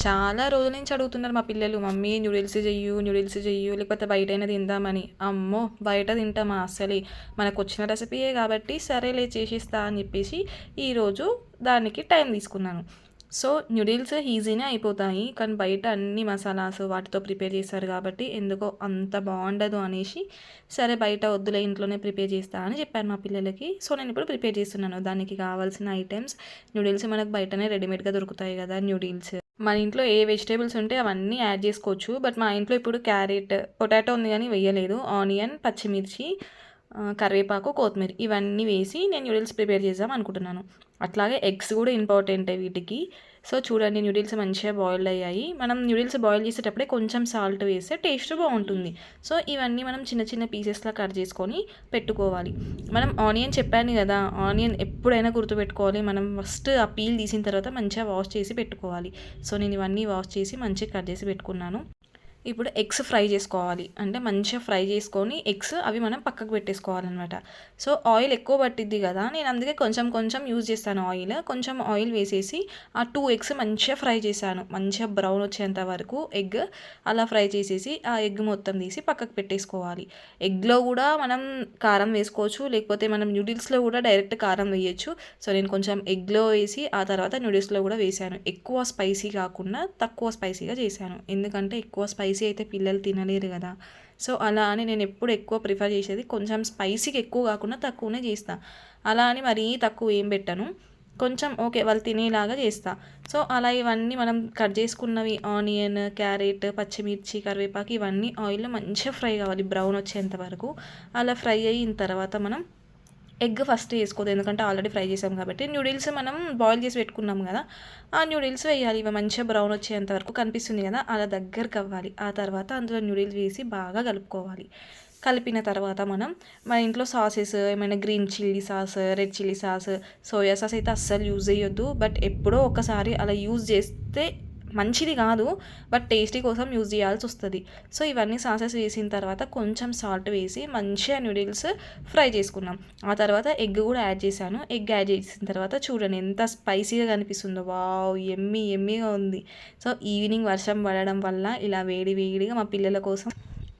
చాలా రోజుల నుంచి అడుగుతున్నారు మా పిల్లలు మమ్మీ న్యూడిల్స్ చెయ్యు న్యూడిల్స్ చెయ్యు లేకపోతే బయటైనా తిందామని. అమ్మో బయట తింటామా అసలే మనకు వచ్చిన రెసిపీయే కాబట్టి సరేలే చేసిస్తా అని చెప్పేసి ఈరోజు దానికి టైం తీసుకున్నాను. సో న్యూడిల్స్ ఈజీనే అయిపోతాయి కానీ బయట అన్ని మసాలాస్ వాటితో ప్రిపేర్ చేస్తారు కాబట్టి ఎందుకో అంత బాగుండదు అనేసి సరే బయట వద్దులే ఇంట్లోనే ప్రిపేర్ చేస్తా అని చెప్పాను మా పిల్లలకి. సో నేను ఇప్పుడు ప్రిపేర్ చేస్తున్నాను. దానికి కావాల్సిన ఐటమ్స్ న్యూడిల్స్ మనకు బయటనే రెడీమేడ్గా దొరుకుతాయి కదా న్యూడిల్స్ మన ఇంట్లో ఏ వెజిటేబుల్స్ ఉంటే అవన్నీ యాడ్ చేసుకోవచ్చు. బట్ మా ఇంట్లో ఇప్పుడు క్యారెట్ పొటాటో ఉంది కానీ వేయలేదు. ఆనియన్ పచ్చిమిర్చి కరివేపాకు కొత్తిమీర ఇవన్నీ వేసి నేను న్యూడిల్స్ ప్రిపేర్ చేద్దాం అనుకుంటున్నాను. అట్లాగే ఎగ్స్ కూడా ఇంపార్టెంటే వీటికి. సో చూడండి న్యూడిల్స్ మంచిగా బాయిల్ అయ్యాయి. మనం న్యూడిల్స్ బాయిల్ చేసేటప్పుడే కొంచెం సాల్ట్ వేస్తే టేస్ట్ బాగుంటుంది. సో ఇవన్నీ మనం చిన్న చిన్న పీసెస్లా కట్ చేసుకొని పెట్టుకోవాలి. మనం ఆనియన్ చెప్పాను కదా ఆనియన్ ఎప్పుడైనా గుర్తుపెట్టుకోవాలి. మనం ఫస్ట్ ఆ పీల్ తీసిన తర్వాత మంచిగా వాష్ చేసి పెట్టుకోవాలి. సో నేను ఇవన్నీ వాష్ చేసి మంచిగా కట్ చేసి పెట్టుకున్నాను. ఇప్పుడు ఎగ్స్ ఫ్రై చేసుకోవాలి. అంటే మంచిగా ఫ్రై చేసుకొని ఎగ్స్ అవి మనం పక్కకు పెట్టేసుకోవాలన్నమాట. సో ఆయిల్ ఎక్కువ పట్టిద్ది కదా నేను అందుకే కొంచెం కొంచెం యూజ్ చేస్తాను ఆయిల్. కొంచెం ఆయిల్ వేసేసి ఆ టూ ఎగ్స్ మంచిగా ఫ్రై చేశాను. మంచిగా బ్రౌన్ వచ్చేంత వరకు ఎగ్ అలా ఫ్రై చేసేసి ఆ ఎగ్ మొత్తం తీసి పక్కకు పెట్టేసుకోవాలి. ఎగ్లో కూడా మనం కారం వేసుకోవచ్చు లేకపోతే మనం న్యూడిల్స్లో కూడా డైరెక్ట్ కారం వేయచ్చు. సో నేను కొంచెం ఎగ్లో వేసి ఆ తర్వాత న్యూడిల్స్లో కూడా వేసాను ఎక్కువ స్పైసీ కాకుండా తక్కువ స్పైసీగా చేశాను. ఎందుకంటే ఎక్కువ స్పైసీ స్పైసీ అయితే పిల్లలు తినలేరు కదా. సో అలా అని నేను ఎప్పుడు ఎక్కువ ప్రిఫర్ చేసేది కొంచెం స్పైసీకి ఎక్కువ కాకుండా తక్కువనే చేస్తా. అలా అని మరీ తక్కువ ఏం పెట్టను. కొంచెం ఓకే వాళ్ళు తినేలాగా చేస్తా. సో అలా ఇవన్నీ మనం కట్ చేసుకున్నవి ఆనియన్ క్యారెట్ పచ్చిమిర్చి కరివేపాకు ఇవన్నీ ఆయిల్లో మంచిగా ఫ్రై కావాలి బ్రౌన్ వచ్చేంత వరకు. అలా ఫ్రై అయిన తర్వాత మనం ఎగ్ ఫస్ట్ వేసుకోదు ఎందుకంటే ఆల్రెడీ ఫ్రై చేసాం కాబట్టి. న్యూడిల్స్ మనం బాయిల్ చేసి పెట్టుకున్నాం కదా ఆ న్యూడిల్స్ వేయాలి. ఇవి మంచిగా బ్రౌన్ వచ్చేంత వరకు కనిపిస్తుంది కదా అలా దగ్గరకు అవ్వాలి. ఆ తర్వాత అందులో న్యూడిల్స్ వేసి బాగా కలుపుకోవాలి. కలిపిన తర్వాత మనం మన ఇంట్లో సాసెస్ ఏమైనా green chilli sauce red chilli sauce soya sauce అయితే అస్సలు యూజ్ చేయొద్దు. బట్ ఎప్పుడో ఒకసారి అలా యూజ్ చేస్తే మంచిది కాదు బట్ టేస్టీ కోసం యూజ్ చేయాల్సి వస్తుంది. సో ఇవన్నీ సాసెస్ వేసిన తర్వాత కొంచెం సాల్ట్ వేసి మంచిగా నూడిల్స్ ఫ్రై చేసుకున్నాం. ఆ తర్వాత ఎగ్ కూడా యాడ్ చేశాను. ఎగ్ యాడ్ చేసిన తర్వాత చూడండి ఎంత స్పైసీగా కనిపిస్తుందో. వావ్ ఎమ్మి ఎమ్మిగా ఉంది. సో ఈవినింగ్ వర్షం పడడం వల్ల ఇలా వేడి వేడిగా మా పిల్లల కోసం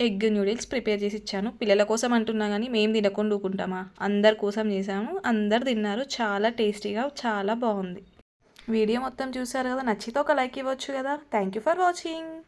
ఎగ్ నూడిల్స్ ప్రిపేర్ చేసి ఇచ్చాను. పిల్లల కోసం అంటున్నా కానీ మేము తినకుండా ఊకుంటామా? అందరి కోసం చేసాము అందరు తిన్నారు. చాలా టేస్టీగా చాలా బాగుంది. వీడియో మొత్తం చూసారు కదా నచ్చితే ఒక లైక్ ఇవ్వచ్చు కదా. Thank you for watching